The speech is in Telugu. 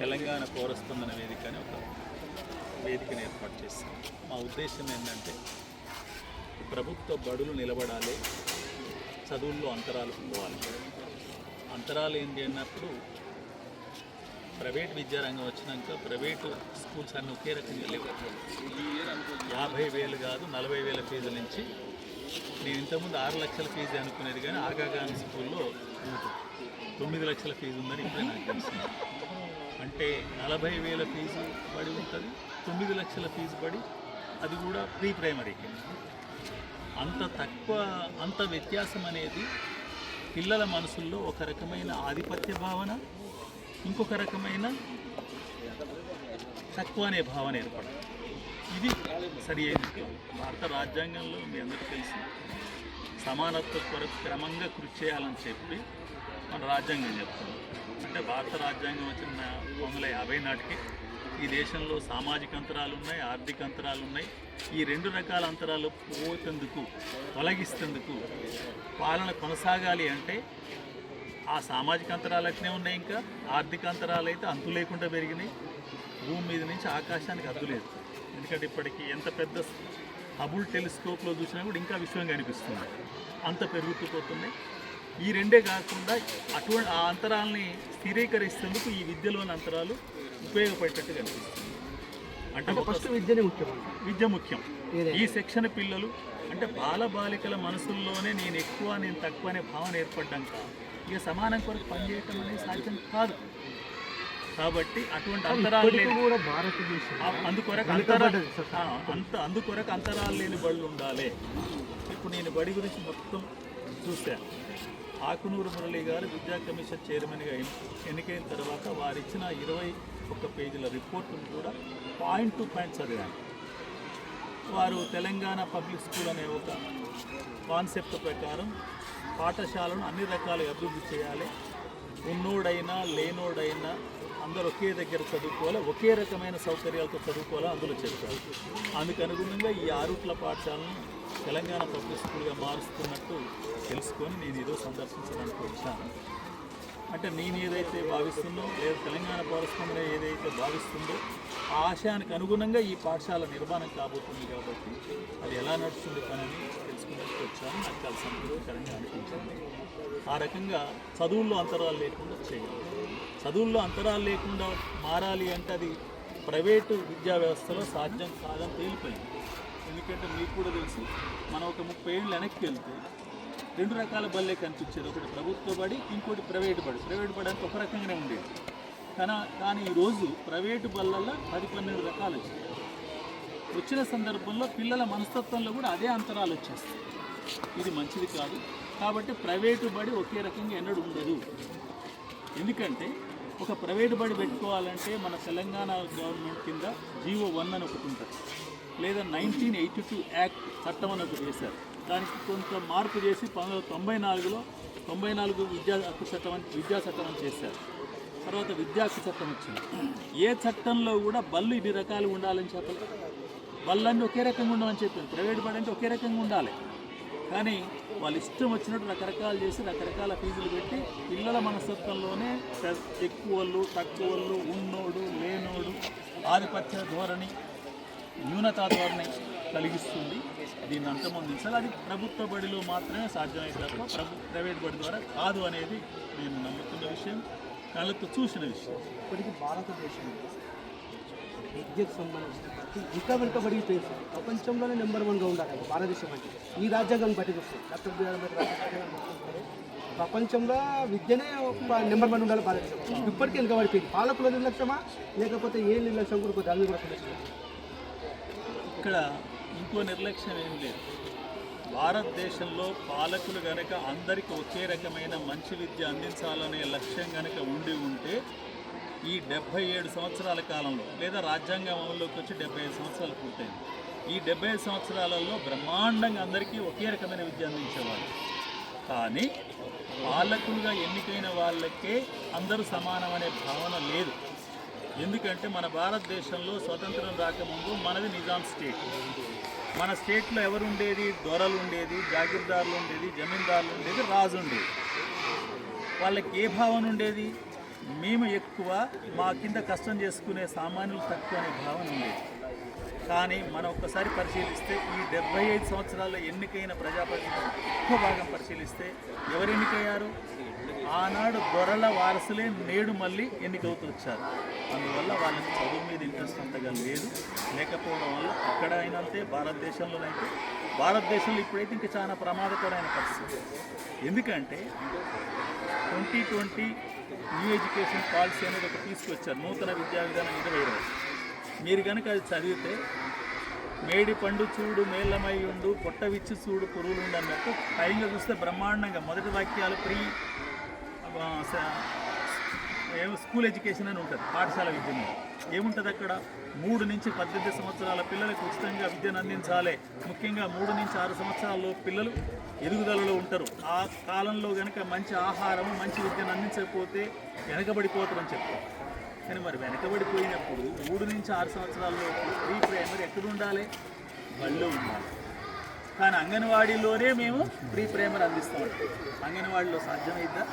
తెలంగాణ పౌరస్పందన వేదిక అని ఒక వేదికను ఏర్పాటు చేస్తాం మా ఉద్దేశం ఏంటంటే ప్రభుత్వ బడులు నిలబడాలి చదువుల్లో అంతరాలు పోవాలి. అంతరాలు ఏంటి అన్నప్పుడు ప్రైవేట్ విద్యారంగం వచ్చినాక ప్రైవేటు స్కూల్స్ అన్నీ ఒకే రకంగా లేవు. యాభై వేలు కాదు నలభై వేల ఫీజుల నుంచి నేను ఇంతకుముందు ఆరు లక్షల ఫీజు అనుకునేది కానీ ఆగాగాని స్కూల్లో తొమ్మిది లక్షల ఫీజు ఉందని ఇప్పుడే నాకు తెలిసింది. అంటే నలభై వేల ఫీజు పడి ఉంటుంది తొమ్మిది లక్షల ఫీజు పడి అది కూడా ప్రీ ప్రైమరీకి అంత తక్కువ అంత వ్యత్యాసం అనేది పిల్లల మనసుల్లో ఒక రకమైన ఆధిపత్య భావన ఇంకొక రకమైన తక్కువ అనే భావన ఏర్పడదు. ఇది సరి అయింది భారత రాజ్యాంగంలో మీ అందరికీ తెలిసి. సమానత్వ కొరకు క్రమంగా కృషి చేయాలని చెప్పి మన రాజ్యాంగం చెప్తుంది. అంటే భారత రాజ్యాంగం వచ్చిన పంతొమ్మిది వందల యాభై నాటికి ఈ దేశంలో సామాజిక అంతరాలు ఉన్నాయి ఆర్థిక అంతరాలు ఉన్నాయి. ఈ రెండు రకాల అంతరాలు పోతేందుకు తొలగిస్తేందుకు పాలన కొనసాగాలి అంటే ఆ సామాజిక అంతరాలు అట్నే ఉన్నాయి ఇంకా. ఆర్థిక అంతరాలు అయితే అంతు లేకుండా పెరిగినాయి. భూమి మీద నుంచి ఆకాశానికి అద్దు లేదు. ఎందుకంటే ఇప్పటికి ఎంత పెద్ద హబుల్ టెలిస్కోప్లో చూసినా కూడా ఇంకా విశ్వం కనిపిస్తుంది అంత పెరుగుతూ పోతున్నాయి. ఈ రెండే కాకుండా అటువంటి ఆ అంతరాలని స్థిరీకరిస్తేందుకు ఈ విద్యలోని అంతరాలు ఉపయోగపడేటట్టు కనిపిస్తుంది. అంటే ఫస్ట్ విద్యనే ముఖ్యమండి విద్య ముఖ్యం. ఈ సెక్షన్ పిల్లలు అంటే బాలబాలికల మనసుల్లోనే నేను ఎక్కువ నేను తక్కువ అనే భావన ఏర్పడ్డాక ఇక సమానం కొరకు పనిచేయటం అనేది సాధ్యం కాదు. కాబట్టి అటువంటి అంతరాలు కూడా భారతదేశం అందుకొరకు అంతరా వెనుకబడ్డది సార్. ఆ, అంత అందుకొరకు అంతరాలు లేని బళ్ళు ఉండాలి. ఇప్పుడు నేను బడి గురించి మొత్తం చూశాను. ఆకునూరు మురళి గారు విద్యా కమిషన్ చైర్మన్గా ఎన్నికైన తర్వాత వారు ఇచ్చిన ఇరవై ఒక్క పేజీల రిపోర్టును కూడా పాయింట్ టు పాయింట్ చదివాను వారు తెలంగాణ పబ్లిక్ స్కూల్ అనే ఒక కాన్సెప్ట్ ప్రకారం పాఠశాలను అన్ని రకాలుగా అభివృద్ధి చేయాలి. ఉన్నోడైనా లేనోడైనా అందరూ ఒకే దగ్గర చదువుకోవాలి ఒకే రకమైన సౌకర్యాలతో చదువుకోవాలి అందులో చెప్తారు అందుకు అనుగుణంగా ఈ ఆరుట్ల పాఠశాలను తెలంగాణ పబ్లిక్ స్కూల్గా మారుస్తున్నట్టు తెలుసుకొని నేను ఈరోజు సందర్శించడానికి వచ్చాను. అంటే నేను ఏదైతే భావిస్తుందో లేదా తెలంగాణ పౌరస్పందన ఏదైతే భావిస్తుందో ఆ ఆశయానికి అనుగుణంగా ఈ పాఠశాల నిర్మాణం కాబోతుంది కాబట్టి అది ఎలా నడుస్తుంది పని అని తెలుసుకున్నట్టు వచ్చాను. నాకు చాలా సంతోషకరంగా అనిపించింది. ఆ రకంగా చదువుల్లో అంతరాలు లేకుండా చేయాలి. చదువుల్లో అంతరాలు లేకుండా మారాలి అంటే అది ప్రైవేటు విద్యా వ్యవస్థలో సాధ్యం కాదని తేలిపోయింది. ఎందుకంటే మీకు కూడా తెలుసు మనం ఒక ముప్పై ఏళ్ళు వెనక్కి వెళ్తే రెండు రకాల బళ్ళే కనిపించేది ఒకటి ప్రభుత్వ బడి ఇంకోటి ప్రైవేట్ బడి. ప్రైవేట్ బడి అంటే ఒక రకంగానే ఉండేది. కానీ కానీ ఈరోజు ప్రైవేటు బళ్ళల్లో పది పన్నెండు రకాలు వచ్చాయి. వచ్చిన సందర్భంలో పిల్లల మనస్తత్వంలో కూడా అదే అంతరాలు వచ్చేస్తాయి. ఇది మంచిది కాదు. కాబట్టి ప్రైవేటు బడి ఒకే రకంగా ఎన్నడూ ఉండదు. ఎందుకంటే ఒక ప్రైవేట్ బడి పెట్టుకోవాలంటే మన తెలంగాణ గవర్నమెంట్ కింద జీవో వన్ అని ఒకటి ఉంటుంది. లేదా నైన్టీన్ ఎయిటీ టూ యాక్ట్ చట్టం అని ఒకటి చేశారు దానికి కొంత మార్పు చేసి పంతొమ్మిది వందల తొంభై నాలుగులో తొంభై నాలుగు విద్యా హక్కు చట్టం అని విద్యా చట్టం అని చేశారు. తర్వాత విద్యా హక్కు చట్టం వచ్చింది. ఏ చట్టంలో కూడా బళ్ళు ఇన్ని రకాలు ఉండాలని చెప్పలేదు బళ్ళన్నీ ఒకే రకంగా ఉండమని చెప్పింది ప్రైవేట్ బడి అంటే ఒకే రకంగా ఉండాలి. కానీ వాళ్ళు ఇష్టం వచ్చినట్టు రకరకాలు చేసి రకరకాల ఫీజులు పెట్టి పిల్లల మనస్తత్వంలోనే పె- తక్కువ ఉన్నోడు లేనోడు ఆధిపత్య ధోరణి న్యూనతాధోరణి కలిగిస్తుంది. దీన్ని అంతమొందించాలి అది ప్రభుత్వ బడిలో మాత్రమే సాధ్యమైతే తప్ప ప్రభు ప్రైవేట్ బడి ద్వారా కాదు అనేది నేను నమ్ముతున్న విషయం కళ్ళతో చూసిన విషయం. ఇప్పటికీ భారతదేశం విద్యకు సంబంధించిన ప్రతి ఇంకా వెనుకబడిపోయింది సార్. ప్రపంచంలోనే నెంబర్ వన్గా ఉండాలి భారతదేశం అంటే. ఈ రాజ్యాంగం బట్టి చూస్తే డాక్టర్ బిఆర్ బట్టి ప్రపంచంలో విద్యనే ఒక నెంబర్ వన్ ఉండాలి భారతదేశం ఇప్పటికీ వెనుకబడిపోయింది. పాలకుల నిర్లక్ష్యమా? లేకపోతే ఏ నిర్లక్ష్యం కూడా కొద్దిగా దాన్ని కూడా ఇక్కడ ఇంకో నిర్లక్ష్యం ఏం లేదు. భారతదేశంలో పాలకులు గనక అందరికీ ఒకే రకమైన మంచి విద్య అందించాలనే లక్ష్యం గనక ఉండి ఉంటే ఈ డెబ్భై ఏడు సంవత్సరాల కాలంలో లేదా రాజ్యాంగం అమల్లోకి వచ్చి డెబ్బై ఐదు సంవత్సరాలు పూర్తయింది. ఈ డెబ్బై ఐదు సంవత్సరాలలో బ్రహ్మాండంగా అందరికీ ఒకే రకమైన విద్య అందించేవాళ్ళు. కానీ పాలకులుగా ఎన్నికైన వాళ్ళకే అందరూ సమానం అనే భావన లేదు. ఎందుకంటే మన భారతదేశంలో స్వతంత్రం రాకముందు మనది నిజాం స్టేట్. మన స్టేట్లో ఎవరు ఉండేది దొరలు ఉండేది జాగీర్దారులు ఉండేది జమీందారులు ఉండేది రాజు ఉండేది వాళ్ళకి ఏ భావన ఉండేది మేము ఎక్కువ మా కింద కష్టం చేసుకునే సామాన్యులు తక్కువ అనే భావన ఉండేది. కానీ మనం ఒక్కసారి పరిశీలిస్తే ఈ డెబ్బై ఐదు సంవత్సరాల్లో ఎన్నికైన ప్రజాప్రతినిధులు ఎక్కువ భాగం పరిశీలిస్తే ఎవరు ఎన్నికయ్యారు ఆనాడు దొరల వారసులే నేడు మళ్ళీ ఎన్నికవుతూ వచ్చారు. అందువల్ల వాళ్ళకి చదువు మీద ఇంట్రెస్ట్ అంతగా లేదు. లేకపోవడం వల్ల అక్కడ అయినంతే భారతదేశంలోనైతే భారతదేశంలో ఇప్పుడైతే ఇంకా చాలా ప్రమాదకరమైన పరిస్థితి. ఎందుకంటే twenty twenty new education policy అనేది ఒకటి తీసుకొచ్చారు నూతన విద్యా విధానం ఇరవై ఇరవై. మీరు కనుక అది చదివితే మేడి పండు చూడు మేళ్ళమై ఉండు పొట్ట విచ్చి చూడు పురుగులు అన్నట్టు పైగా చూస్తే బ్రహ్మాండంగా మొదటి వాక్యాలు ప్రీ స్కూల్ ఎడ్యుకేషన్ అని ఉంటుంది పాఠశాల విద్య. ఏముంటుంది అక్కడ? మూడు నుంచి పద్దెనిమిది సంవత్సరాల పిల్లలకు ఉచితంగా విద్యను అందించాలి. ముఖ్యంగా మూడు నుంచి ఆరు సంవత్సరాల్లో పిల్లలు ఎదుగుదలలో ఉంటారు. ఆ కాలంలో కనుక మంచి ఆహారం మంచి విద్యను అందించకపోతే వెనకబడిపోతారని చెప్తారు. కానీ మరి వెనకబడిపోయినప్పుడు మూడు నుంచి ఆరు సంవత్సరాల్లో ప్రీ ప్రైమరీ ఎక్కడ ఉండాలి బళ్ళు ఉండాలి. కానీ అంగన్వాడీలోనే మేము ప్రీ ప్రైమరీ అందిస్తాం. అంగన్వాడీలో సాధ్యమైద్దా?